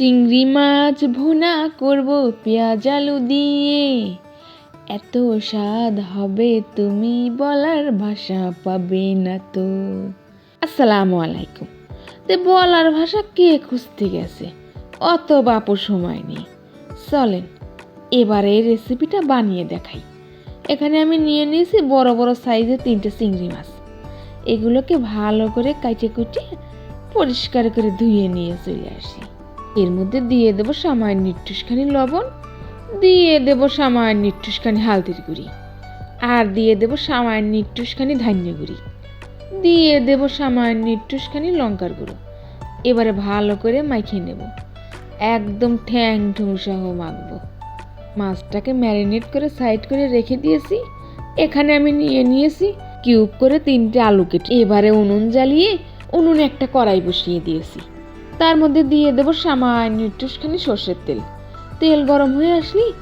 চিংড়ি মাছ ভুনা করব পেঁয়াজ আলু দিয়ে। এত স্বাদ হবে তুমি বলার ভাষা পাবে না তো। আসসালামু আলাইকুম। তে বলার ভাষা কে খুঁজতে গেছে? অত বাপু সময় নেই। চলেন, এবার রেসিপিটা বানিয়ে দেখাই। এখানে আমি নিয়ে নিয়েছি বড় বড় সাইজের তিনটে চিংড়ি মাছ। এগুলোকে ভালো করে কাটে কুটে পরিষ্কার করে ধুয়ে নিয়ে চলে আসি। এর মধ্যে দিয়ে দেবো সামান্য একটুখানি লবণ, দিয়ে দেবো সামান্য একটুখানি হালদির গুঁড়ি, আর দিয়ে দেবো সামান্য একটুখানি ধান্য গুঁড়ি, দিয়ে দেবো সামান্য একটুখানি লঙ্কার গুঁড়ো। এবারে ভালো করে মাখিয়ে নেব। একদম ঠ্যাং ঠুং সহ মাখবো। মাছটাকে ম্যারিনেট করে সাইড করে রেখে দিয়েছি। এখানে আমি নিয়ে নিয়েছি কিউব করে তিনটে আলু কেটে। এবারে উনুন জ্বালিয়ে উনুনে একটা কড়াই বসিয়ে দিয়েছি। তার মধ্যে দিয়ে দেবো সামান্য একটুখানি সর্ষের তেল। তেল গরম হয়ে আসলি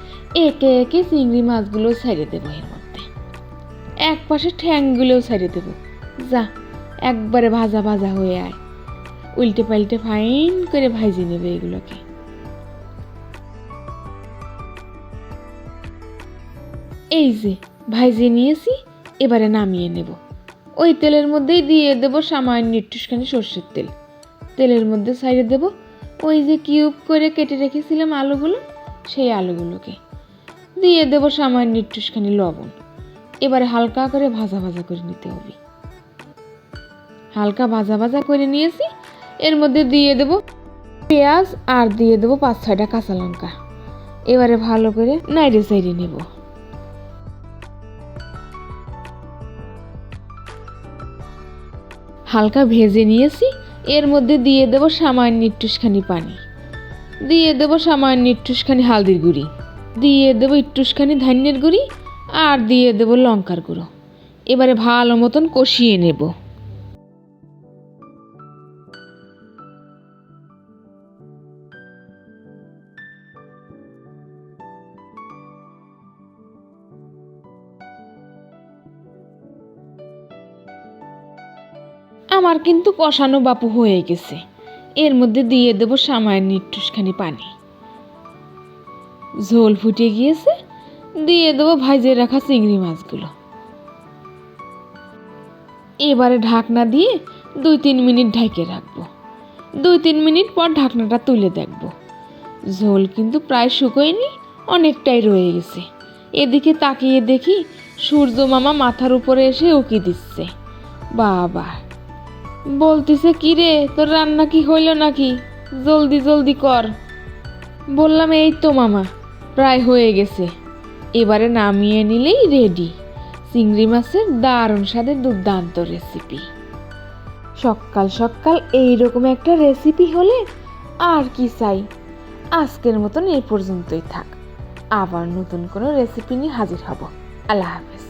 একে একে চিংড়ি মাছগুলো ছাড়িয়ে দেবো এর মধ্যে। এক পাশে ঠ্যাংগুলোও ছাড়িয়ে দেবো। যা, একবারে ভাজা ভাজা হয়ে আয়। উল্টে পাল্টে ফাইন করে ভাজি নেবে এগুলোকে। এই যে ভাইজে নিয়েছি, এবারে নামিয়ে নেব। ওই তেলের মধ্যেই দিয়ে দেব সামান্য একটুখানি সর্ষের তেল। তেলের মধ্যে সাইডে দেব। ওই যে কিউব করে কেটে রেখেছিলাম আলুগুলো, সেই আলুগুলোকে। দিয়ে দেব সামান্য একটুখানি লবণ। এবারে হালকা করে ভাজা ভাজা করে নিতে হবে। হালকা ভাজা ভাজা করে নিয়েছি। এর মধ্যে দিয়ে দেব পেঁয়াজ আর দিয়ে দেবো পাঁচ ছয়টা কাঁচা লঙ্কা। এবারে ভালো করে নাইড়ে সাইডে নেব। হালকা ভেজে নিয়েছি। এর মধ্যে দিয়ে দেব সামান্য একটুখানি পানি। দিয়ে দেব সামান্য একটুখানি হালদির গুঁড়ি। দিয়ে দেবো একটুখানি ধান্যের গুঁড়ি আর দিয়ে দেবো লঙ্কার গুঁড়ো। এবারে ভালো মতন কষিয়ে নেব। আমার কিন্তু কষানো বাপু হয়ে গেছে। এর মধ্যে দিয়ে দেবো সামান্য একটুখানি পানি। ঝোল ফুটে গিয়েছে, দিয়ে দেবো ভাজে রাখা চিংড়ি মাছগুলো। এবারে ঢাকনা দিয়ে দুই তিন মিনিট ঢেকে রাখব। দুই তিন মিনিট পর ঢাকনাটা তুলে দেখব। ঝোল কিন্তু প্রায় শুকোয়নি, অনেকটাই রয়ে গেছে। এদিকে তাকিয়ে দেখি সূর্য মামা মাথার উপরে এসে উকি দিচ্ছে। বাবা! বলতিছে, কি রে, তোর রান্না কি হইল নাকি? জলদি জলদি কর। বললাম, এই তো মামা, প্রায় হয়ে গেছে। এবারে নামিয়ে নিলেই রেডি চিংড়ি মাছের দারুণ স্বাদের দুর্দান্ত রেসিপি সকাল সকাল এইরকম একটা রেসিপি হলে আর কি চাই? আজকের মতন এই পর্যন্তই থাক। আবার নতুন কোনো রেসিপি নিয়ে হাজির হব। আল্লাহ হাফেজ।